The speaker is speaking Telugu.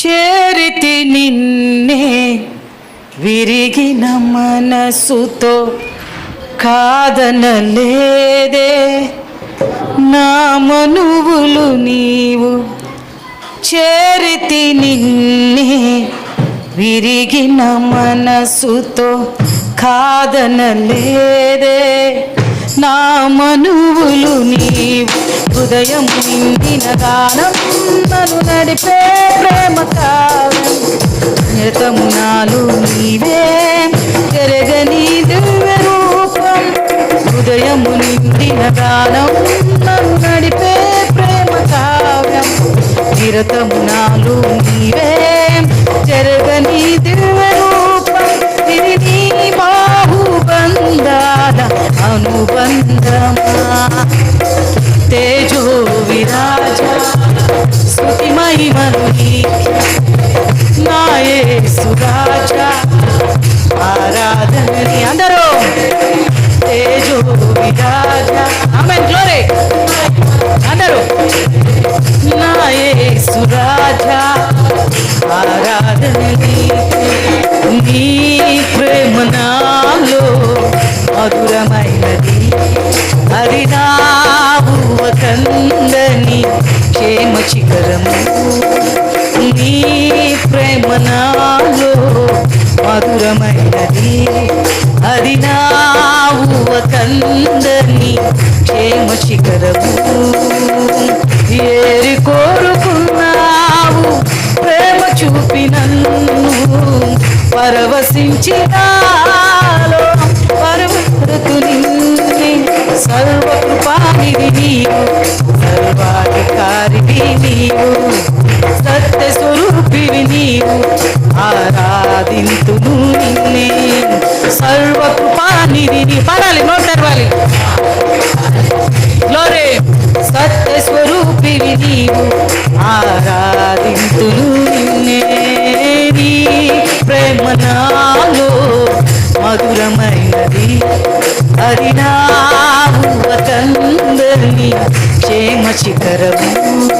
చేరితి నిన్నే విరిగిన మనసుతో కాదనలేదే. నా మనువులు నీవు చేరితి నిన్నే విరిగిన మనసుతో కాదనలేదే. నా మనువులు నీవు హృదయం నిండిన గానం నన్ను నడిపే ప్రేమ కావ్యం నిరతమునాలు నీవే జరగని దివ్య రూపం. హృదయము నిండిన గానం నన్ను నడిపే ప్రేమ కావ్యం. నిరతమునాలు నీవే నాయే సురాజా ఆరాధనని అందరూ. తేజో విరాజ. ఆమె గ్లోరీ అందరూ. నాయే సురాజా ఆరాధనని నీ ప్రేమ నాలో మధురమైనది. అది నా కందని క్షేమ శిఖరము. ప్రేమ మధురమైనది. అది నా కందని క్షేమ శిఖరము ఏరి కోరుకున్నావు. ప్రేమ చూపి నన్ను పరవశించినాలో. పరమృతు నిన్నే సర్వకృపానిధి నీవు సర్వాధికారివి నీవు సత్య స్వరూపివి నీవు. ఆరాధింతును నిన్నే. సర్వకృపానిధి నీ పడాలి నోట్ తెరవాలి. గ్లోరీ సత్య స్వరూపివి నీవు. ఆరాధింతును నిన్నే. నీ ప్రేమ నాలో మధురమైనది. అది నా కందని క్షేమ శిఖరము